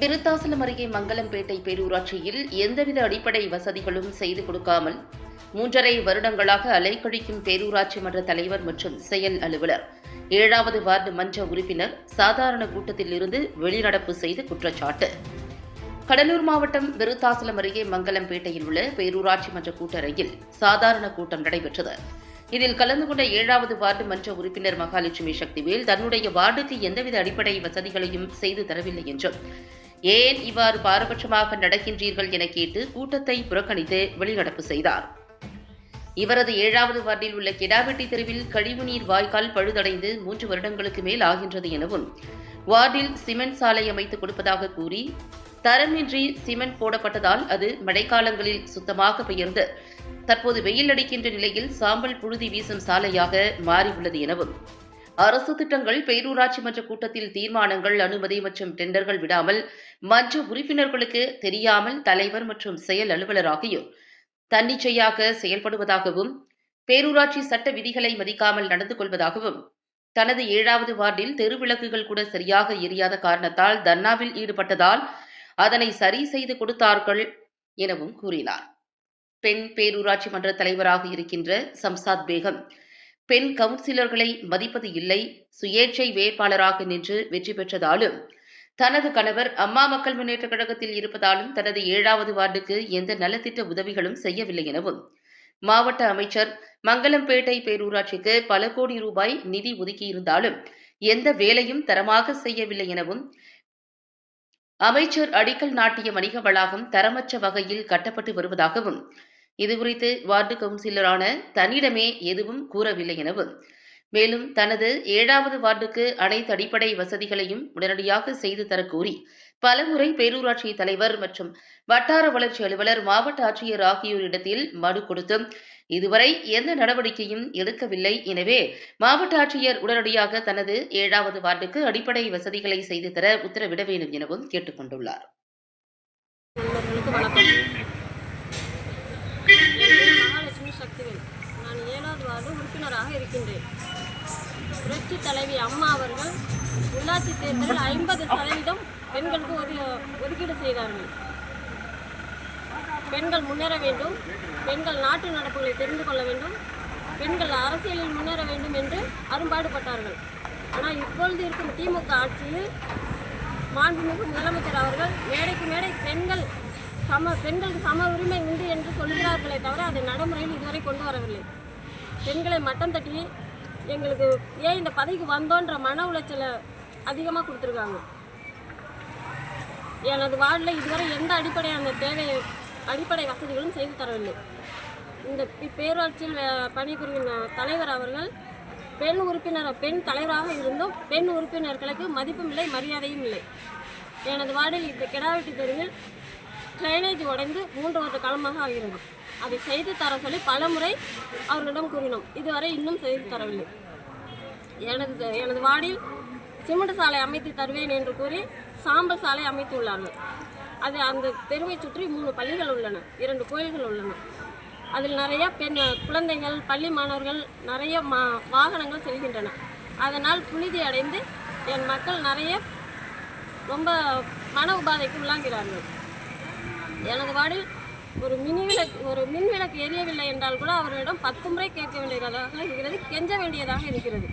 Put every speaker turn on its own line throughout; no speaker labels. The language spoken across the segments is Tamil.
விருத்தாசலம் அருகே மங்கலம்பேட்டை பேரூராட்சியில் எந்தவித அடிப்படை வசதிகளும் செய்து கொடுக்காமல் மூன்றரை வருடங்களாக அலைக்கழிக்கும் பேரூராட்சி மன்ற தலைவர் மற்றும் செயல் அலுவலர். ஏழாவது வார்டு மன்ற உறுப்பினர் சாதாரண கூட்டத்தில் இருந்து வெளிநடப்பு செய்து குற்றச்சாட்டு. கடலூர் மாவட்டம் விருத்தாசலம் அருகே மங்கலம்பேட்டையில் உள்ள பேரூராட்சி மன்ற கூட்டறையில் சாதாரண கூட்டம் நடைபெற்றது. இதில் கலந்து கொண்ட ஏழாவது வார்டு மன்ற உறுப்பினர் மகாலட்சுமி சக்திவேல் தன்னுடைய வார்டுக்கு எந்தவித அடிப்படை வசதிகளையும் செய்து தரவில்லை என்றும் ஏன் இவ்வாறு பாரபட்சமாக நடக்கின்றீர்கள் என கேட்டு கூட்டத்தை புறக்கணித்து வெளிநடப்பு செய்தார். இவரது ஏழாவது வார்டில் உள்ள கெடாவெட்டி தெருவில் கழிவுநீர் வாய்க்கால் பழுதடைந்து மூன்று வருடங்களுக்கு மேல் ஆகின்றது எனவும் வார்டில் சிமெண்ட் சாலை அமைத்துக் கொடுப்பதாக கூறி தரமின்றி சிமெண்ட் போடப்பட்டதால் அது மழைக்காலங்களில் சுத்தமாக பெயர்ந்து தற்போது வெயில் அடிக்கின்ற நிலையில் சாம்பல் புழுதி வீசும் சாலையாக மாறியுள்ளது எனவும் அரசு திட்டங்கள் பேரூராட்சி மன்ற கூட்டத்தில் தீர்மானங்கள் அனுமதி மற்றும் டெண்டர்கள் விடாமல் மன்ற உறுப்பினர்களுக்கு தெரியாமல் தலைவர் மற்றும் செயல் அலுவலர் ஆகியோர் தன்னிச்சையாக செயல்படுவதாகவும் பேரூராட்சி சட்ட விதிகளை மதிக்காமல் நடந்து கொள்வதாகவும் தனது ஏழாவது வார்டில் தெருவிளக்குகள் கூட சரியாக எரியாத காரணத்தால் தர்ணாவில் ஈடுபட்டதால் அதனை சரி செய்து கொடுத்தார்கள் எனவும் கூறினார். பெண் பேரூராட்சி மன்ற தலைவராக இருக்கின்ற சம்சாத் பேகம் பெண் கவுன்சிலர்களை மதிப்பது இல்லை சுயேட்சை வேட்பாளராக நின்று வெற்றி பெற்றதாலும் தனது கணவர் அம்மா மக்கள் முன்னேற்ற கழகத்தில் இருப்பதாலும் தனது ஏழாவது வார்டுக்கு எந்த நலத்திட்ட உதவிகளும் செய்யவில்லை எனவும் மாவட்ட அமைச்சர் மங்கலம்பேட்டை பேரூராட்சிக்கு பல கோடி ரூபாய் நிதி ஒதுக்கியிருந்தாலும் எந்த வேலையும் தரமாக செய்யவில்லை எனவும் அமைச்சர் அடிக்கல் நாட்டிய வணிக வளாகம் தரமற்ற வகையில் கட்டப்பட்டு வருவதாகவும் இதுகுறித்து வார்டு கவுன்சிலரான தன்னிடமே எதுவும் கூறவில்லை எனவும் மேலும் தனது ஏழாவது வார்டுக்கு அனைத்து அடிப்படை வசதிகளையும் உடனடியாக செய்து தரக் கோரி பலமுறை பேரூராட்சி தலைவர் மற்றும் வட்டார வளர்ச்சி அலுவலர் மாவட்ட ஆட்சியர் ஆகியோரிடத்தில் மனு கொடுத்தும் இதுவரை எந்த நடவடிக்கையும் எடுக்கவில்லை எனவே மாவட்ட ஆட்சியர் உடனடியாக தனது ஏழாவது வார்டுக்கு அடிப்படை வசதிகளை செய்து தர உத்தரவிட வேண்டும் எனவும் கேட்டுக்கொண்டுள்ளார் கொண்டுள்ளார்
நண்பர்களுக்கு வணக்கம் என் பேர் மகாலட்சுமி சக்திவேல் நான் ஏழாவது இயக்குநராக இருக்கின்றேன். புரட்சி தலைவி அம்மா அவர்கள் உள்ளாட்சி தேர்தலில் ஐம்பது சதவீதம் பெண்களுக்கு ஒது ஒதுக்கீடு செய்தார்கள். பெண்கள் முன்னேற வேண்டும். பெண்கள் நாட்டு நடப்புகளை தெரிந்து கொள்ள வேண்டும். பெண்கள் அரசியலில் முன்னேற வேண்டும் என்று அரும்பாடுபட்டார்கள். ஆனால் இப்பொழுது இருக்கும் திமுக ஆட்சியில் மாண்புமிகு முதலமைச்சர் அவர்கள் மேடைக்கு மேடை பெண்கள் சம பெண்களுக்கு சம உரிமை உண்டு என்று சொல்கிறார்களே தவிர அதை நடைமுறையில் இதுவரை கொண்டு வரவில்லை. பெண்களை மட்டம் தட்டி எங்களுக்கு ஏன் இந்த பதவிக்கு வந்தோன்ற மன உளைச்சலை அதிகமாக கொடுத்துருக்காங்க. எனது வார்டில் இதுவரை எந்த அடிப்படையான தேவை அடிப்படை வசதிகளும் செய்து தரவில்லை. இந்த பேரூராட்சியில் பணிபுரியும் தலைவர் அவர்கள் பெண் உறுப்பினர் பெண் தலைவராக இருந்தும் பெண் உறுப்பினர்களுக்கு மதிப்பும் இல்லை மரியாதையும் இல்லை. எனது வார்டில் இந்த கெடாவெட்டி தெருவில் ட்ரைனேஜ் உடைந்து மூன்று வருட காலமாக ஆகிறது. அதை செய்து தர சொல்லி பலமுறை அவர்களிடம் கூறினோம். இதுவரை இன்னும் செய்து தரவில்லை. எனது எனது வார்டில் சிமெண்ட் சாலை அமைத்து தருவேன் என்று கூறி சாம்பல் சாலை அமைத்துள்ளார்கள் அது அந்த தெருவை சுற்றி மூணு பள்ளிகள் உள்ளன இரண்டு கோயில்கள் உள்ளன. அதில் நிறைய பெண் குழந்தைகள் பள்ளி மாணவர்கள் நிறைய மா வாகனங்கள் செல்கின்றன. அதனால் புழுதி அடைந்து என் மக்கள் நிறைய ரொம்ப மன உபாதைக்கு உள்ளாகிறார்கள். எனது வார்டில் ஒரு மினி விளக்கு ஒரு மின் விளக்கு எரியவில்லை என்றால் கூட அவர்களிடம் பத்து முறை கேட்க வேண்டியதாக இருக்கிறது கெஞ்ச வேண்டியதாக இருக்கிறது.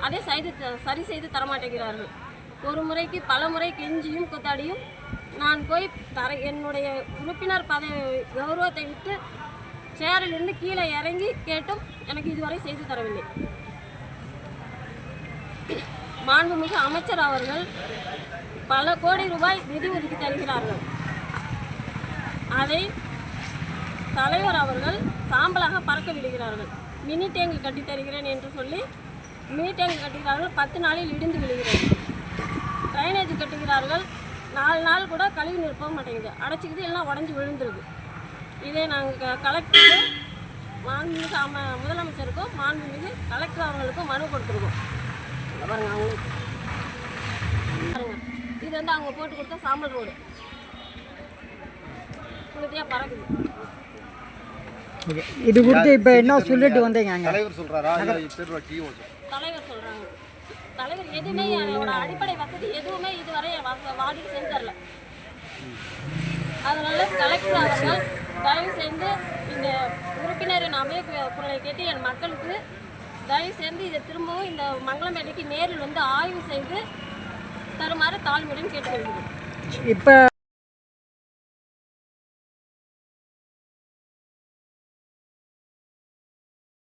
அதை செய்து த- சரி செய்து தரமாட்டேங்கிறார்கள். ஒரு முறைக்கு பல முறை கெஞ்சியும் கொத்தாடியும் நான் போய் தர என்னுடைய உறுப்பினர் பதவி கௌரவத்தை விட்டு சேரிலிருந்து கீழே இறங்கி கேட்டும் எனக்கு இதுவரை செய்து தரவில்லை. மாண்புமிகு அமைச்சர் அவர்கள் பல கோடி ரூபாய் நிதி ஒதுக்கி தருகிறார்கள். அதை தலைவர் அவர்கள் சாம்பலாக பறக்க விடுகிறார்கள். மினி டேங்கு கட்டி தருகிறேன் என்று சொல்லி மினி டேங்கு கட்டுகிறார்கள். பத்து நாளில் இடிந்து விழுகிறது. ட்ரைனேஜ் கட்டுகிறார்கள். நாலு நாள் கூட கழிவு நிற்ப மாட்டேங்குது. அடைச்சிக்கிது எல்லாம் உடஞ்சி விழுந்துருது. இதை நாங்கள் கலெக்டருக்கு மாண்புமிகு அம முதலமைச்சருக்கும் மாண்புமிகு கலெக்டர் அவர்களுக்கும் மனு கொடுத்துருக்கோம். பாருங்க அவங்களுக்கு. பாருங்க. இது வந்து அவங்க போட்டு கொடுத்த சாம்பல் ரோடு.
இது கொடுத்து இப்போ என்ன சொல்லிட்டு வந்தீங்க அங்கே?
தலைவர்
தலைவர் சொல்கிறாங்க தலைவர் எதுவுமே என்னோட அடிப்படை வசதி எதுவுமே இதுவரை வார்டுக்கு செஞ்சு தரல. அதனால கலெக்டர் அவர்கள் தயவு செய்து இந்த உறுப்பினரின் அமைய குரலை கேட்டு என் மக்களுக்கு தயவு செய்து இதை திரும்பவும் இந்த மங்களம்பேட்டைக்கு நேரில் வந்து ஆய்வு செய்து தருமாறு தாழ்மையுடன் கேட்டுக்கொள்கிறேன்.
இப்போ